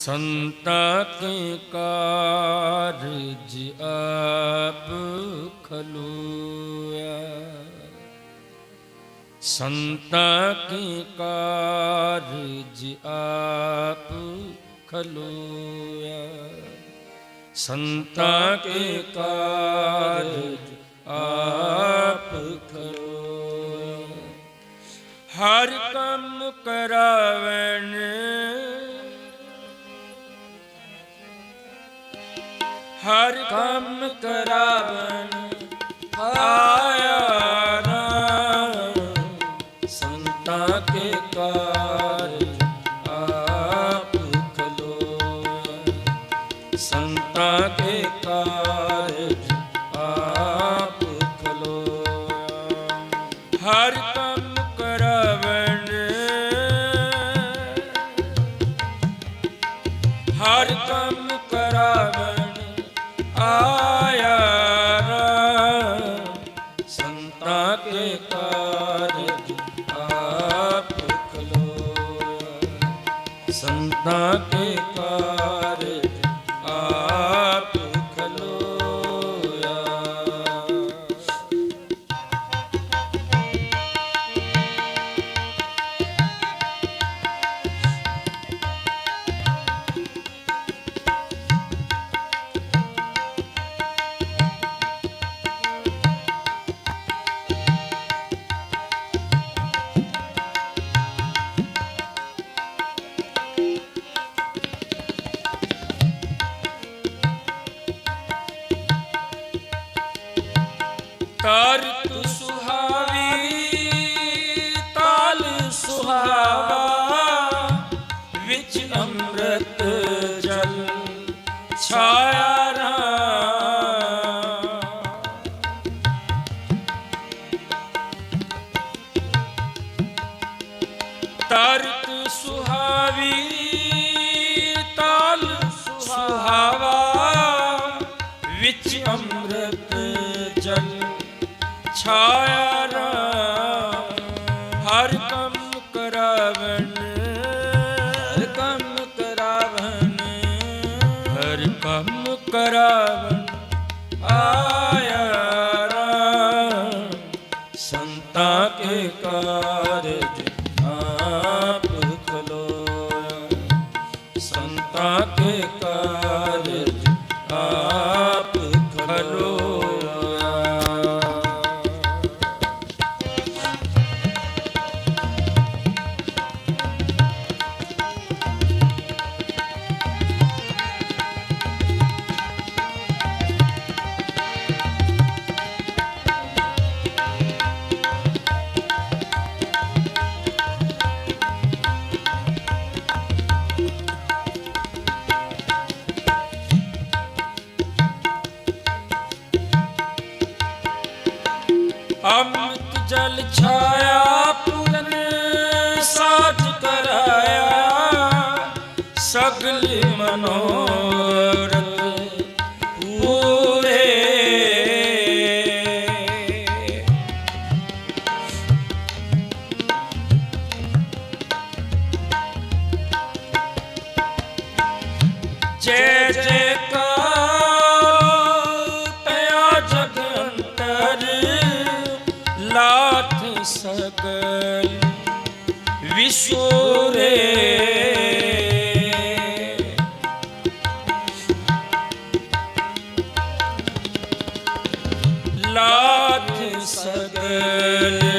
ਸੰਤਾ ਕੇ ਕਾਰਜ ਆਪ ਖਲੋਇਆ। ਸੰਤਾ ਕੇ ਕਾਰਜ ਆਪ ਖਲੋਇਆ। ਸੰਤਾ ਕੇ ਕਾਰਜ ਆਪ ਖਲੋਇਆ। ਹਰ ਕੰਮ ਕਰਾਵਣ ਹਰ ਕੰਮ ਕਰਾਵਣ ਆਇਆ ਨਾਮ। ਸੰਤਾਂ ਕੇ ਕਾਰਜ ਆਪ ਖਲੋਇਆ ਸੰਤਾਂ ਕੇ ਕਾਰਜ ਆਪ ਖਲੋਇਆ ਹਰ ਕੰਮ ਕਰਾਵਣ ਹਰ ਕੰਮ ਕਰਾਵਣ ਸੁਹਾਵਾ ਵਿੱਚ ਅੰਮ੍ਰਿਤ ਜਲ ਛਾਇਆ ਰਾਮ। ਹਰ ਕੰਮ ਕਰਾਵਣ, ਹਰ ਕੰਮ ਕਰਾਵਣ, ਹਰ ਕੰਮ ਕਰਾਵਣ। ਆਇਆ ਅੰਮ੍ਰਿਤ ਛਾਇਆ ਪੂਰਨ ਸਾਜ ਕਰਾਇਆ। ਸਗਲ ਮਨੋ ਲਾਥ ਸਗਲ ਵਿਸੂਰੇ। ਲਾਥ ਸਗਲ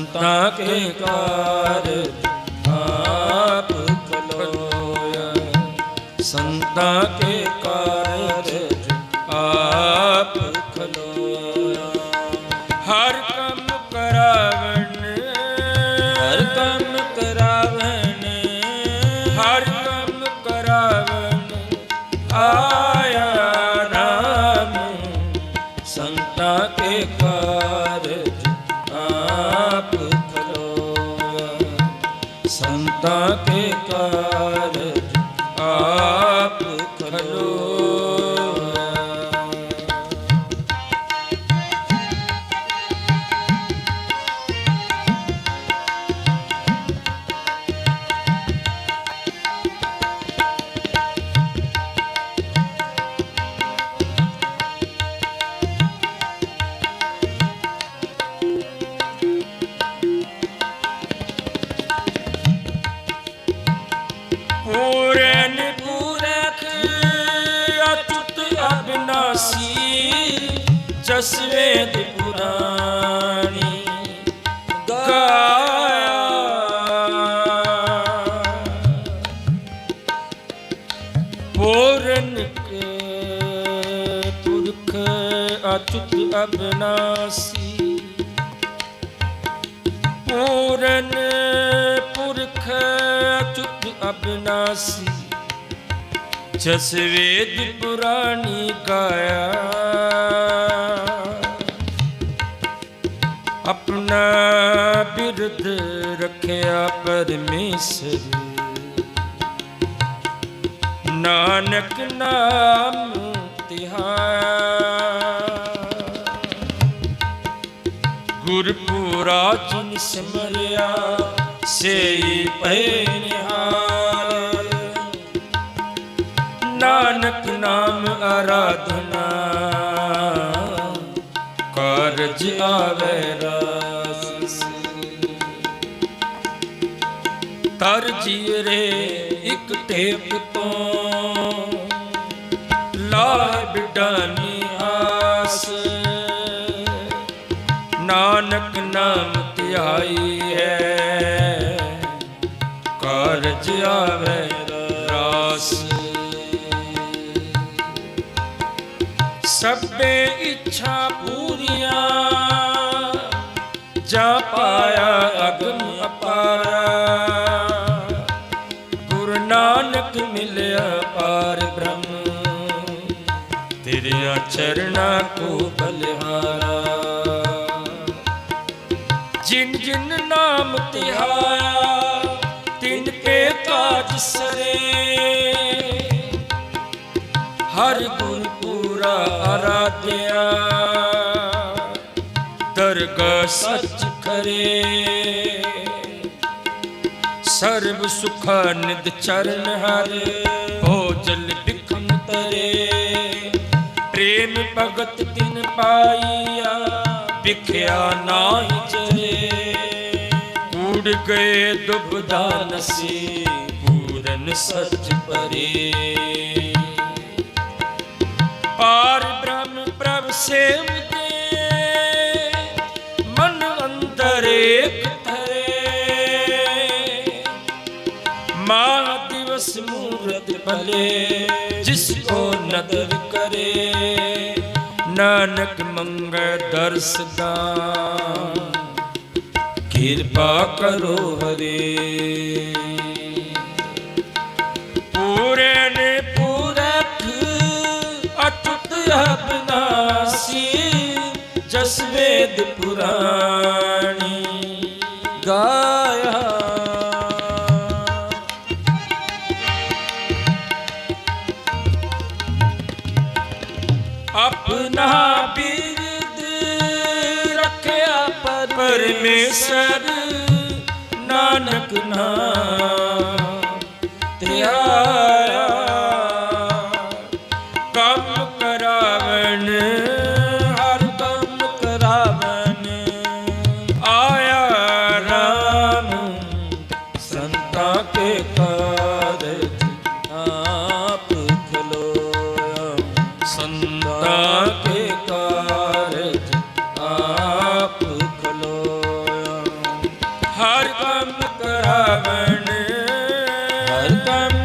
ਸੰਤਾਂ ਕੇ ਕਾਰਜ ਆਪ ਖਲੋਇਆ। ਸੰਤਾਂ ਕੇ ਕਾਰਜ ਆਪ ਖਲੋਇਆ। ਹਰ ਕੰਮ ਕਰਾਵਣ, ਹਰ ਕੰਮ ਕਰਾਵਣ, ਹਰ ਜਸਵੇਦ ਪੁਰਾਣੀ ਗਾਇਆ। ਪੂਰਨ ਪੁਰਖ ਅਤੁੱਤ ਅਬਨਾਸੀ। ਪੂਰਨ ਪੁਰਖ ਅਚੁੱਤ ਅਬਨਾਸੀ। ਜਸ ਵੇਦ ਪੁਰਾਣੀ ਗਾਇਆ। ਆਪਣਾ ਬਿਰਦ ਰੱਖਿਆ ਪਰਮੇਸ਼ਰ। ਨਾਨਕ ਨਾਮ ਤਿਹਾਇਆ ਗੁਰਪੂਰਾ ਜਿਨ ਸਿਮਰਿਆ, ਸੇਈ ਪੈ ਨਿਹਾਲ ਨਾਨਕ ਨਾਮ ਆਰਾਧਨ ਕਾਰਜ ਆਵੇ ਰਸ। ਤਰ ਜੀਰੇ ਇੱਕ ਟੇਪ ਤੋਂ ਲਾਹ ਬਿਡਾਨੀ ਆਸ। ਨਾਨਕ ਨਾਮ ਧਿਆਈ ਹੈ, ਕਾਰਜ ਆਵੇ ਰਾਸ। ਸਭੇ ਇੱਛਾ ਪੂਰੀਆਂ ਪਾਇਆ ਅਗਮ ਅਪਾਰਾ ਗੁਰੂ ਨਾਨਕ ਮਿਲਿਆ ਪਾਰ ਬ੍ਰਹਮ। ਤੇਰੇ ਚਰਨਾ ਕੋ ਬਲਿਹਾਰਾ ਜਿਨ ਜਿਨ ਨਾਮ ਤਿਹਾਇਆ, ਤਿਨ ਕੇ ਕਾਜ ਸਰੇ। ਹਰ ਗੁਰ ਪੂਰਾ ਆਰਾਧਿਆ। ਦਰਗਾ ਸੱਚ ਕਰੇ। ਸਰਬ ਸੁਖਾ ਨਿਦ ਚਰਨ ਹਰ, ਭੋਜਨ ਬਿਖਮ ਤਰੇ। ਪ੍ਰੇਮ ਭਗਤ ਤਿਨ ਪਾਈਆ ਵਿਖਿਆ ਨਾਹੀ ਚਰੇ। ਕੂੜ ਗਏ ਦੁਬਦਾ ਨਸੀ, ਪੂਰਨ ਸੱਚ ਪਰੇ। ਪਾਰ ਬ੍ਰਹਮ ਪ੍ਰਭ ਸੇਵ ਮਾ ਦਿਵਸ ਮੂਰਤ ਭਲੇ, ਜਿਸ ਕੋ ਨਦਰ ਕਰੇ। ਨਾਨਕ ਮੰਗੈ ਦਰਸ ਦਾਨ, ਕਿਰਪਾ ਕਰੋ ਹਰੇ। ਪੂਰਨ ਪੂਰਖ ਅਟੁੱਟ ਅਬਨਾਸੀ ਜਸ ਵੇਦ ਪਰਮੇਸ਼ਰ ਨਾਨਕ ਨਾਮ ਧਿਆਇਆ ਹਰ